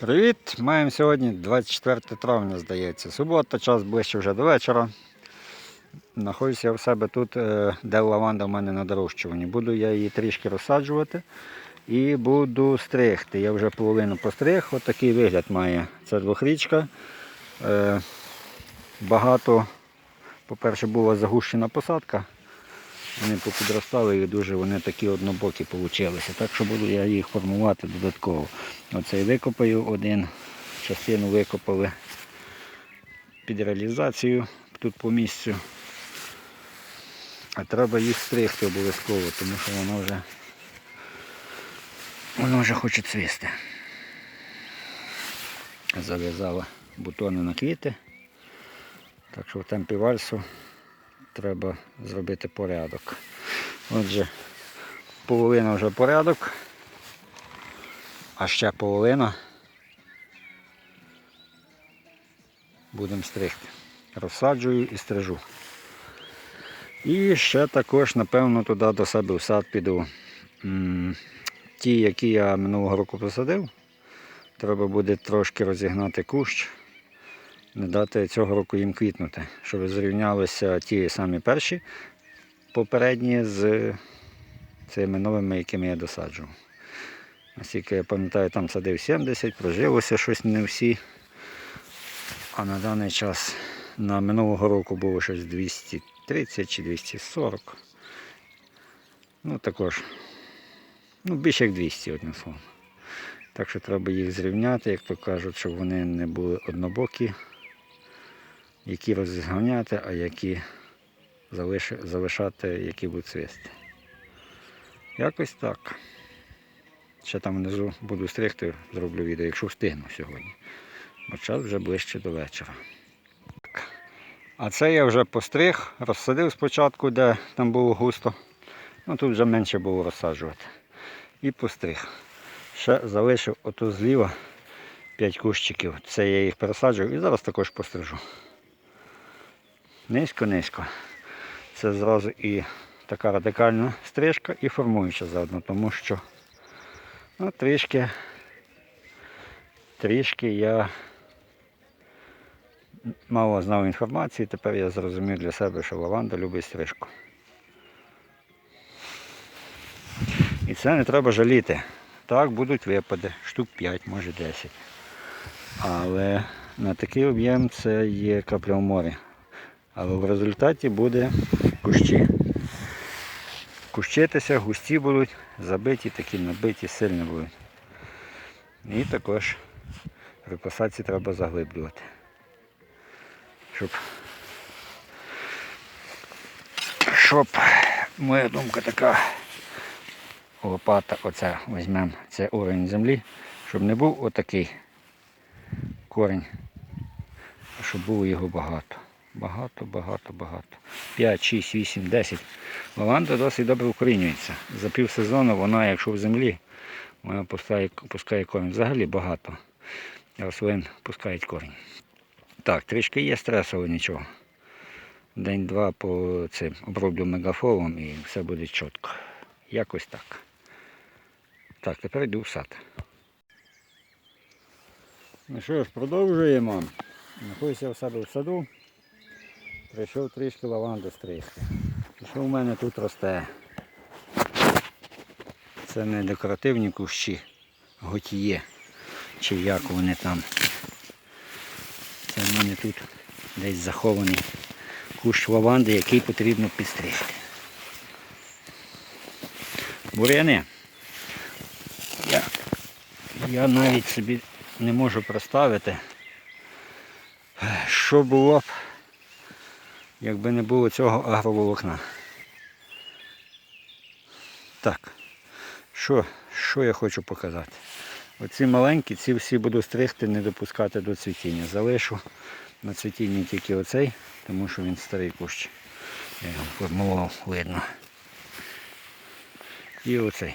Привіт! Маємо сьогодні 24 травня, здається. Субота, час ближче вже до вечора. Знаходжуся в себе тут, е, де лаванда в мене на дорощуванні. Буду я її трішки розсаджувати і буду стригти. Я вже половину постриг. Ось такий вигляд має. Це двохрічка. Е, Багато, по-перше, була загущена посадка. Вони попідростали і дуже вони такі однобокі вийшли. Так що буду я їх формувати додатково. Оцей викопаю один, частину викопали під реалізацію тут по місцю. А треба їх стригти обов'язково, тому що воно вже воно вже хоче цвісти. Зав'язала бутони на квіти. Так що в темпі вальсу треба зробити порядок. Отже, половина вже порядок, а ще половина будемо стригти. Розсаджую і стрижу. І ще також, напевно, туди до себе в сад піду. Ті, які я минулого року посадив, треба буде трошки розігнати кущ, не дати цього року їм квітнути, щоб зрівнялися ті самі перші попередні з цими новими, якими я досаджував. Наскільки я пам'ятаю, там садив 70, прожилося щось не всі. А на даний час на минулого року було щось 230 чи 240. Ну також, ну більше як 200 одним словом. Так що треба їх зрівняти, як то кажуть, щоб вони не були однобокі, які розганяти, а які залиш- залишати, які будуть цвісти. Якось так. Ще там внизу буду стригти, зроблю відео, якщо встигну сьогодні. Бо час вже ближче до вечора. А це я вже постриг, розсадив спочатку, де там було густо. Ну тут вже менше було розсаджувати. І постриг. Ще залишив ото зліва 5 кущиків. Це я їх пересаджую і зараз також пострижу. Низько-низько. Це зразу і така радикальна стрижка і формуюча заодно, тому що ну, трішки, трішки я мало знав інформації, тепер я зрозумів для себе, що лаванда любить стрижку. І це не треба жаліти. Так, будуть випади, штук 5, може 10. Але на такий об'єм це є капля в морі. Але в результаті буде кущі. Кущитися, густі будуть, забиті, такі набиті, сильні будуть. І також при посадці треба заглиблювати. Щоб, щоб моя думка така, лопата, оця візьмемо, це уровень землі, щоб не був отакий корінь, а щоб було його багато. Багато, багато, багато. 5, 6, 8, 10. Лаванда досить добре укорінюється. За пів сезону вона, якщо в землі, вона пускає, пускає корінь. Взагалі багато. Рослин пускають корінь. Так, трішки є стресу, але нічого. День-два по цим оброблю мегафолом і все буде чітко. Якось так. Так, тепер йду в сад. Ну що ж, продовжуємо. Знаходжуся в себе в саду. Прийшов трішки лаванди стригти. Що в мене тут росте? Це не декоративні кущі, готіє, чи як вони там. Це в мене тут десь захований кущ лаванди, який потрібно підстригти. Буряни. Я, я навіть собі не можу представити, що було б якби не було цього агроволокна. Так, що, що я хочу показати? Оці маленькі, ці всі буду стригти, не допускати до цвітіння. Залишу на цвітінні тільки оцей, тому що він старий кущ. Я його формував, видно. І оцей.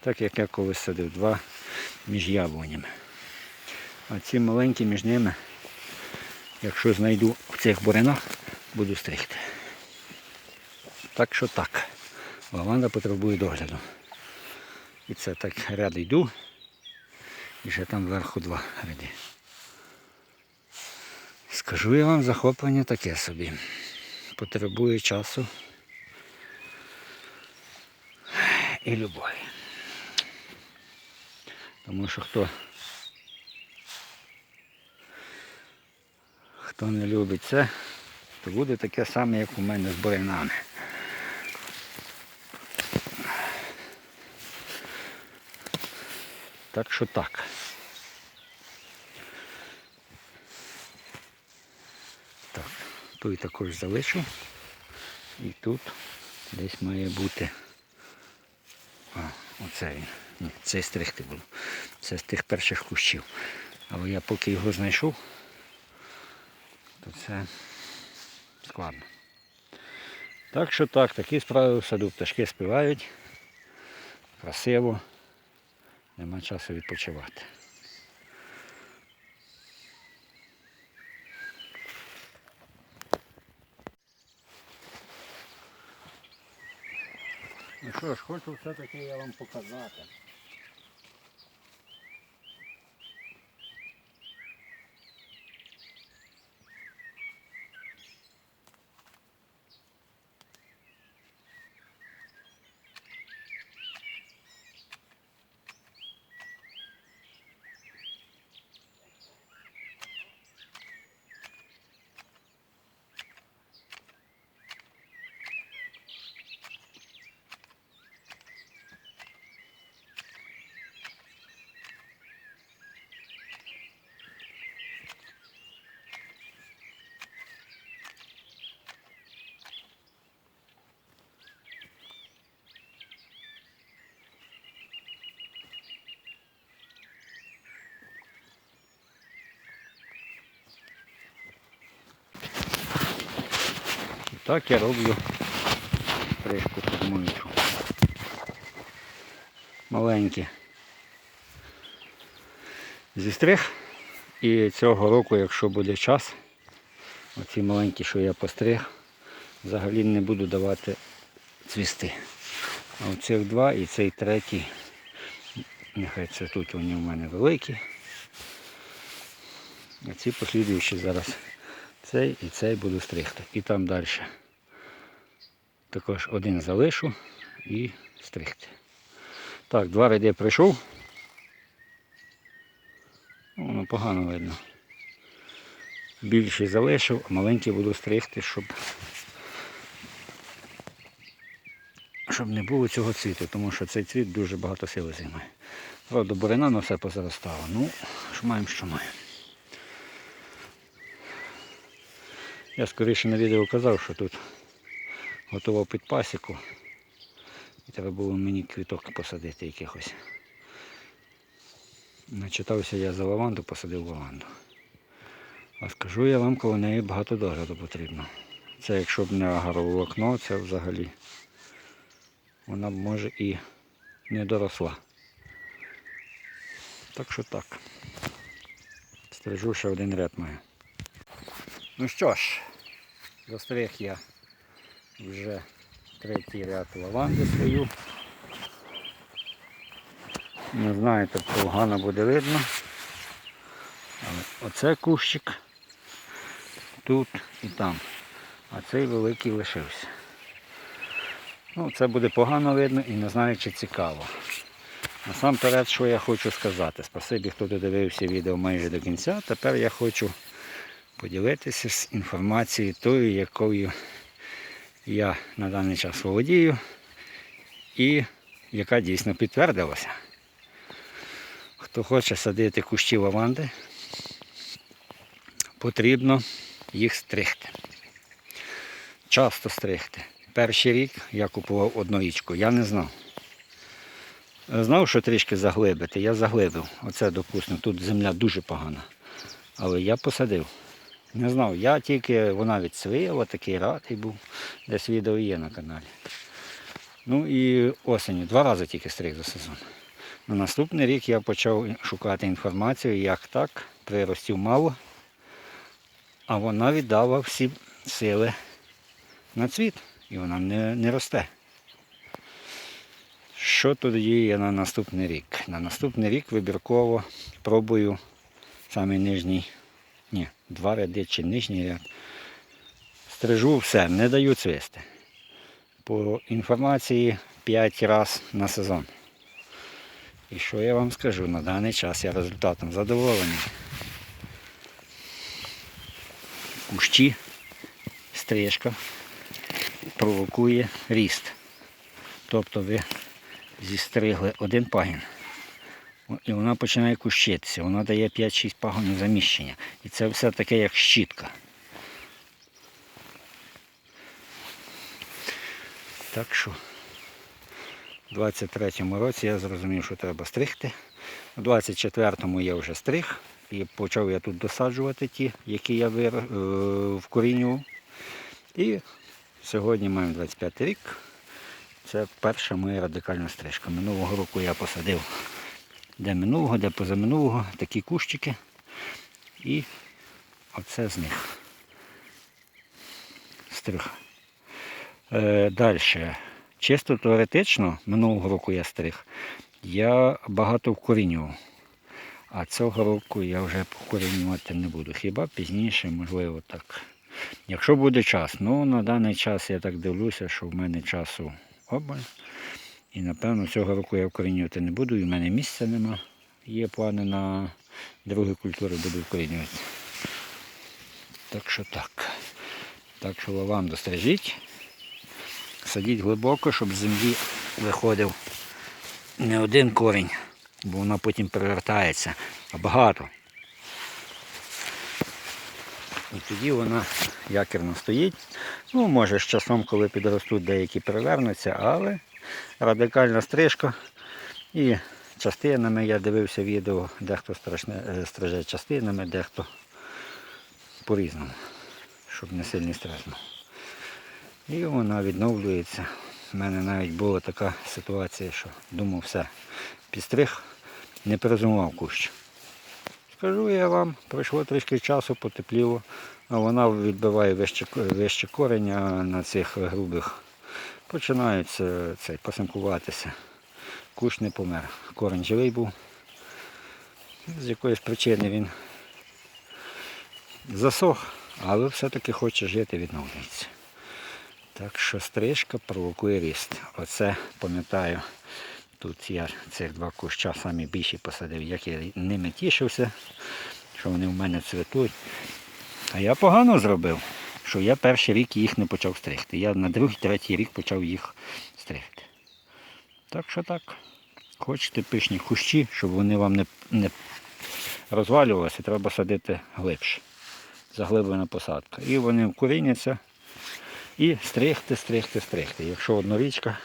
Так як я колись садив, два між яблунями. А ці маленькі між ними, якщо знайду в цих бурянах, буду стригти. Так що так. Лаванда потребує догляду. І це так ряд йду І ще там вверху два ряди. Скажу я вам захоплення таке собі. Потребує часу і любові. Тому що хто, хто не любить це, то буде таке саме, як у мене з бурянами. Так що так. Так, той також залишу. І тут десь має бути. А, оце він. Ні, це стригти буду. Це з тих перших кущів. Але я поки його знайшов, то це складно. Так що так, такі справи в саду пташки співають. Красиво. Нема часу відпочивати. Ну що ж, хочу все-таки я вам показати. Так я роблю стрижку формуючу. Маленькі. Зістриг. І цього року, якщо буде час, оці маленькі, що я постриг, взагалі не буду давати цвісти. А оцих два і цей третій, нехай це тут вони в мене великі. А ці послідуючі зараз цей і цей буду стригти. І там далі. Також один залишу і стригти. Так, два ряди прийшов. Воно погано видно. Більший залишив, а маленький буду стригти, щоб щоб не було цього цвіту, тому що цей цвіт дуже багато сили займає. Правда, бурина на все позаростало. Ну, що маємо, що маємо. Я скоріше на відео казав, що тут готував під пасіку. І треба було мені квіток посадити якихось. Начитався я за лаванду, посадив лаванду. А скажу я вам, коло неї багато догляду потрібно. Це якщо б не агроволокно, це взагалі вона б може і не доросла. Так що так. Стрижу ще один ряд маю. Ну що ж, застриг я вже третій ряд лаванди свою. Не знаю, тут погано буде видно. Але оце кущик тут і там. А цей великий лишився. Ну, це буде погано видно і не знаю, чи цікаво. Насамперед, що я хочу сказати. Спасибі, хто додивився відео майже до кінця. Тепер я хочу поділитися з інформацією тою, якою я на даний час володію і яка дійсно підтвердилася. Хто хоче садити кущі лаванди, потрібно їх стригти. Часто стригти. Перший рік я купував одноїчку, я не знав. Знав, що трішки заглибити, я заглибив. Оце, допустимо, тут земля дуже погана. Але я посадив. Не знав, я тільки вона відсвіяла, такий радий був. Десь відео є на каналі. Ну і осінню, два рази тільки стриг за сезон. На наступний рік я почав шукати інформацію, як так, приростів мало, а вона віддала всі сили на цвіт і вона не, не росте. Що тоді є на наступний рік? На наступний рік вибірково пробую самий нижній, ні, два ряди чи нижній ряд. Стрижу все, не даю цвисти. По інформації 5 разів на сезон. І що я вам скажу, на даний час я результатом задоволений. Кущі, стрижка провокує ріст. Тобто ви зістригли один пагін. І вона починає кущитися, вона дає 5-6 пагонів заміщення. І це все таке як щітка. Так що у 23-му році я зрозумів, що треба стригти. У 24-му я вже стриг і почав я тут досаджувати ті, які я вир... е, вкорінював. І сьогодні маємо 25 рік. Це перша моя радикальна стрижка. Минулого року я посадив де минулого, де позаминулого, такі кущики. І оце з них. Стриг. Е, Далі. Чисто теоретично, минулого року я стриг, я багато вкорінював. А цього року я вже вкорінювати не буду. Хіба пізніше, можливо, так. Якщо буде час. Ну, на даний час я так дивлюся, що в мене часу обмаль. І напевно цього року я вкорінювати не буду, і в мене місця нема. Є плани на другі культури, буду вкорінювати. Так що так. Так що лаванду стрижіть. Садіть глибоко, щоб з землі виходив не один корінь, бо вона потім перевертається, а багато. І тоді вона якірно стоїть. Ну, може з часом, коли підростуть, деякі перевернуться, але радикальна стрижка. І частинами я дивився відео, дехто страшне, е, стриже частинами, дехто по-різному, щоб не сильний стрес. І вона відновлюється. У мене навіть була така ситуація, що думав, все, підстриг, не перезумував кущ. Скажу я вам, пройшло трішки часу, потепліло, а вона відбиває вище, вище корення на цих грубих. Починають цей, посимкуватися. Кущ не помер. Корень живий був. З якоїсь причини він засох, але все-таки хоче жити, відновлюється. Так що стрижка провокує ріст. Оце пам'ятаю, тут я цих два куща самі більші посадив, як я ними тішився, що вони в мене цвітуть. А я погано зробив, що я перший рік їх не почав стригти. Я на другий, третій рік почав їх стригти. Так що так. Хочете пишні кущі, щоб вони вам не, не розвалювалися, треба садити глибше. Заглиблена посадка. І вони вкоріняться. І стригти, стригти, стригти. Якщо однорічка,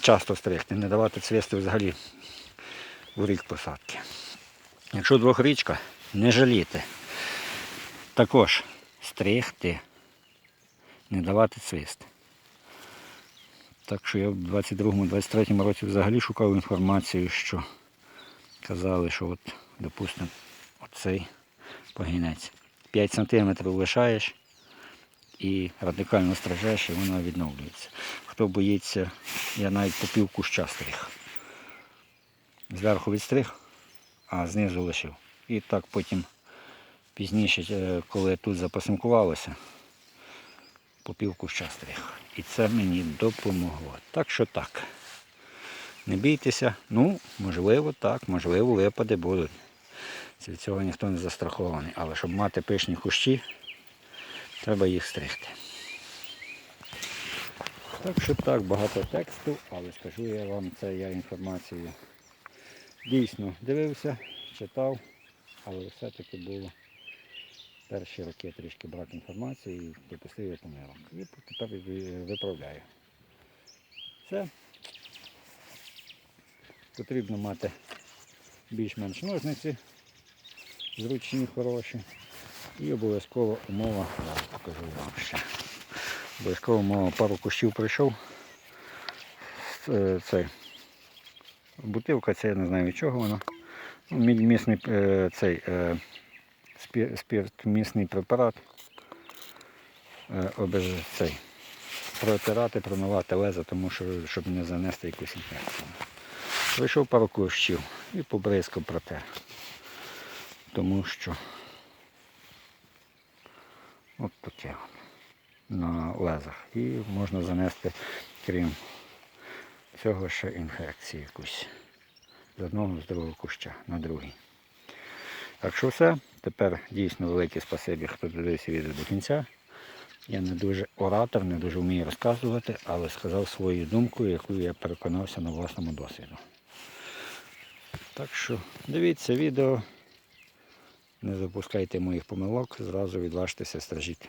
часто стригти, не давати цвісти взагалі у рік посадки. Якщо двохрічка, не жаліти. Також стригти, не давати цвісти. Так що я в 22-23 році взагалі шукав інформацію, що казали, що от, допустимо, оцей погінець. 5 см лишаєш і радикально стражеш, і вона відновлюється. Хто боїться, я навіть по пів куща стриг. Зверху відстриг, а знизу лишив. І так потім пізніше, е, коли тут запасинкувалося, по пів. І це мені допомогло. Так що так. Не бійтеся, ну, можливо, так, можливо, випади будуть. Від цього ніхто не застрахований. Але щоб мати пишні кущі, треба їх стригти. Так що так, багато тексту, але скажу я вам, це я інформацію дійсно дивився, читав, але все-таки було перші роки трішки брак інформації допустив я помилок. І тепер виправляю. Це потрібно мати більш-менш ножниці, зручні, хороші. І обов'язкова умова, зараз покажу вам ще. Обов'язкова умова пару кущів прийшов. Е, Цей. Бутилка це я не знаю від чого вона. Ну, Місний е, цей е, спіртмісний препарат. Е, цей. протирати, промивати леза, тому що щоб не занести якусь інфекцію. Вийшов пару кущів і побризкав протер. Тому що от таке на лезах. І можна занести, крім цього, ще інфекцію якусь. З одного з другого куща на другий. Так що все. Тепер дійсно велике спасибі, хто дивився відео до кінця. Я не дуже оратор, не дуже вмію розказувати, але сказав свою думку, яку я переконався на власному досвіду. Так що дивіться відео, не запускайте моїх помилок, зразу відлажтеся, стражити.